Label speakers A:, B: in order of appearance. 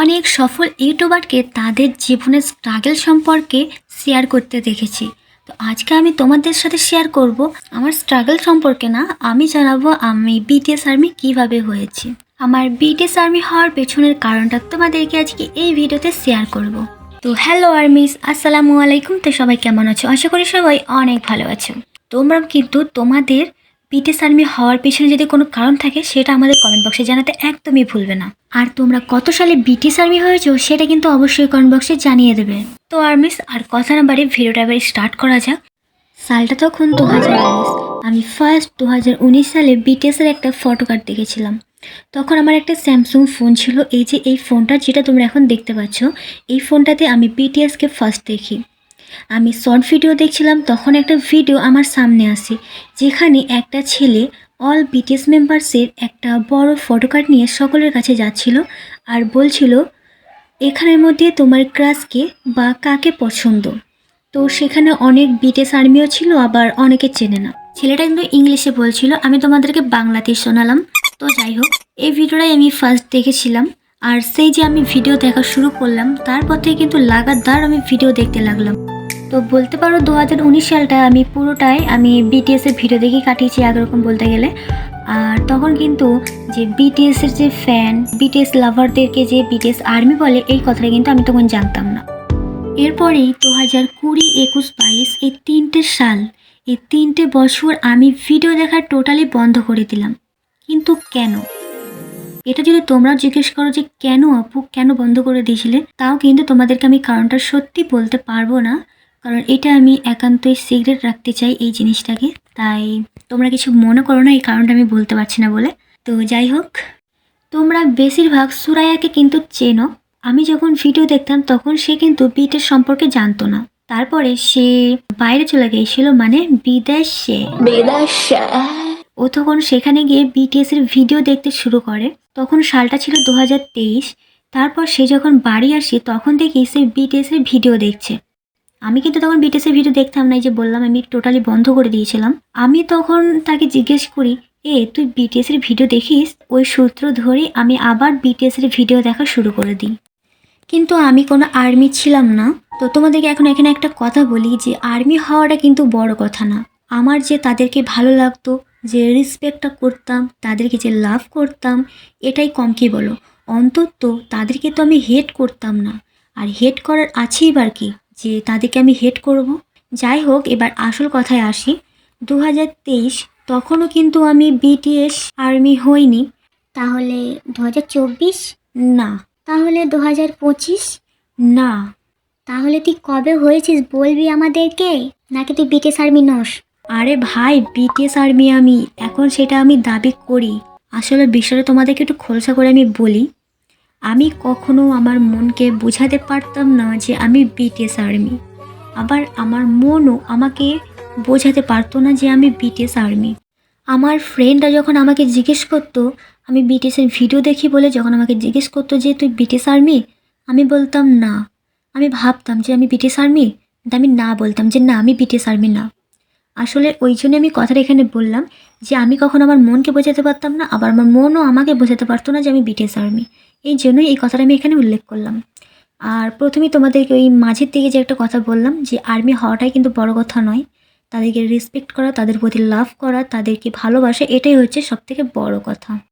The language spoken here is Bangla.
A: অনেক সফল ইউটিউবারকে তাদের জীবনের স্ট্রাগল সম্পর্কে শেয়ার করতে দেখেছি। তো আজকে আমি তোমাদের সাথে শেয়ার করব আমার স্ট্রাগল সম্পর্কে না। আমি জানাব আমি বিটিএস আর্মি কীভাবে হয়েছি। আমার বিটিএস আর্মি হওয়ার পেছনের কারণটা তোমাদেরকে আজকে এই ভিডিওতে শেয়ার করব। তো হ্যালো আর্মিস আসসালামু আলাইকুম। তো সবাই কেমন আছো? আশা করি সবাই অনেক ভালো আছো। তোমরা কিন্তু তোমাদের বিটিএস আর্মি হওয়ার পেছনে যদি কোনো কারণ থাকে, সেটা আমাদের কমেন্ট বক্সে জানাতে একদমই ভুলবে না। আর তোমরা কত সালে বিটিএস আর্মি হয়েছো, সেটা কিন্তু অবশ্যই কমেন্ট বক্সে জানিয়ে দেবে। তো আর্মিস আর কথা না বাড়ি ভিডিওটা এবার স্টার্ট করা যাক। সালটা তখন দু হাজার উনিশ। আমি ফার্স্ট দু হাজার উনিশ সালে বিটিএসের একটা ফটো কার্ড দেখেছিলাম। তখন আমার একটা স্যামসুং ফোন ছিল। এই যে এই ফোনটা যেটা তোমরা এখন দেখতে পাচ্ছ, এই ফোনটাতে আমি বিটিএসকে ফার্স্ট দেখি। আমি শর্ট ভিডিও দেখছিলাম, তখন একটা ভিডিও আমার সামনে আসে, যেখানে একটা ছেলে অল বিটিএস মেম্বার্সের একটা বড় ফটো কার্ড নিয়ে সকলের কাছে যাচ্ছিল আর বলছিল, এখানের মধ্যে তোমার ক্রাশকে বা কাকে পছন্দ? তো সেখানে অনেক বিটিএস আর্মিও ছিল, আবার অনেকে চেনে না। ছেলেটা কিন্তু ইংলিশে বলছিল, আমি তোমাদেরকে বাংলাতে শোনালাম। তো যাই হোক, এই ভিডিওটাই আমি ফার্স্ট দেখেছিলাম, আর সেই যে আমি ভিডিও দেখা শুরু করলাম, তারপর থেকে কিন্তু লাগাতার আমি ভিডিও দেখতে লাগলাম। তো বলতে পারো দু হাজার উনিশ সালটা আমি পুরোটাই আমি বিটিএস এর ভিডিও দেখেই কাটিয়েছি একরকম বলতে গেলে। আর তখন কিন্তু যে বিটিএস এর যে ফ্যান বিটিএস লাভারদেরকে যে বিটিএস আর্মি বলে, এই কথাটা কিন্তু আমি তখন জানতাম না। এরপরেই দু হাজার কুড়ি, একুশ, বাইশ, এই তিনটে সাল, এই তিনটে বছর আমি ভিডিও দেখা টোটালি বন্ধ করে দিলাম। কিন্তু কেন? এটা যদি তোমরা জিজ্ঞেস করো যে কেন আপু কেন বন্ধ করে দিয়েছিলে, তাও কিন্তু তোমাদেরকে আমি কারণটা সত্যি বলতে পারব না। কারণ এটা আমি একান্তই সিক্রেট রাখতে চাই এই জিনিসটাকে। তাই তোমরা কিছু মনে করো না এই কারণটা আমি বলতে পারছি না বলে। তো যাই হোক তোমরা বেশিরভাগ সুরাইয়াকে কিন্তু চেনো। আমি যখন ভিডিও দেখতাম তখন সে কিন্তু বিটের সম্পর্কে জানতো না। তারপরে সে বাইরে চলে গিয়েছিল মানে বিদেশে। ও তখন সেখানে গিয়ে বিটিএস এর ভিডিও দেখতে শুরু করে। তখন সালটা ছিল দু হাজার তেইশ। তারপর সে যখন বাড়ি আসে তখন দেখি সে বিটিএস এর ভিডিও দেখছে। আমি কিন্তু তখন বিটিএসের ভিডিও দেখতাম না যে বললাম, আমি টোটালি বন্ধ করে দিয়েছিলাম। আমি তখন তাকে জিজ্ঞেস করি, এ, তুই বিটিএস এর ভিডিও দেখিস? ওই সূত্র ধরে আমি আবার বিটিএস এর ভিডিও দেখা শুরু করে দিই। কিন্তু আমি কোনো আর্মি ছিলাম না। তো তোমাদেরকে এখন এখানে একটা কথা বলি যে আর্মি হওয়াটা কিন্তু বড় কথা না। আমার যে তাদেরকে ভালো লাগতো, যে রেসপেক্টটা করতাম, তাদেরকে যে লাভ করতাম, এটাই কম কি বলো? অন্তত তাদেরকে তো আমি হেট করতাম না। আর হেট করার আছেই বার কি? যে তাদেরকে আমি হেট করব। যাই হোক এবার আসল কথায় আসি। দু হাজার তেইশ তখনও কিন্তু আমি বিটিএস আর্মি হইনি।
B: তাহলে দু হাজার চব্বিশ?
A: না।
B: তাহলে দু হাজার পঁচিশ?
A: না।
B: তাহলে তুই কবে হয়েছিস বলবি আমাদেরকে? নাকি তুই বিটিএস আর্মি নস?
A: আরে ভাই বিটিএস আর্মি আমি। এখন সেটা আমি দাবি করি। আসলে বিষয়টা তোমাদেরকে একটু খোলসা করে আমি বলি। আমি কখনো আমার মনকে বোঝাতে পারতাম না যে আমি বিটিএস আর্মি আবার আমার মনও আমাকে বোঝাতে পারতো না যে আমি বিটিএস আর্মি আমার ফ্রেন্ডরা যখন আমাকে জিজ্ঞেস করতো, আমি বিটিএসের ভিডিও দেখি বলে যখন আমাকে জিজ্ঞেস করতো যে, তুই বিটিএস আর্মি আমি বলতাম, না। আমি ভাবতাম যে আমি বিটিএস আর্মি কিন্তু আমি না বলতাম যে, না, আমি বিটিএস আর্মি না। আসলে ওই জন্য আমি কথাটা এখানে বললাম। যে আমি কখনো আমার মনকে বোঝাতে পারতাম না, আবার আমার মনও আমাকে বোঝাতে পারতো না যে আমি বিটিএস আর্মি এই জন্যই এই কথাটা আমি এখানে উল্লেখ করলাম। আর প্রথমেই তোমাদেরকে ওই মাঝের দিকে যে একটা কথা বললাম যে আর্মি হওয়াটাই কিন্তু বড় কথা নয়। তাদেরকে রেসপেক্ট করা, তাদের প্রতি লাভ করা, তাদেরকে ভালোবাসা, এটাই হচ্ছে সবথেকে বড় কথা।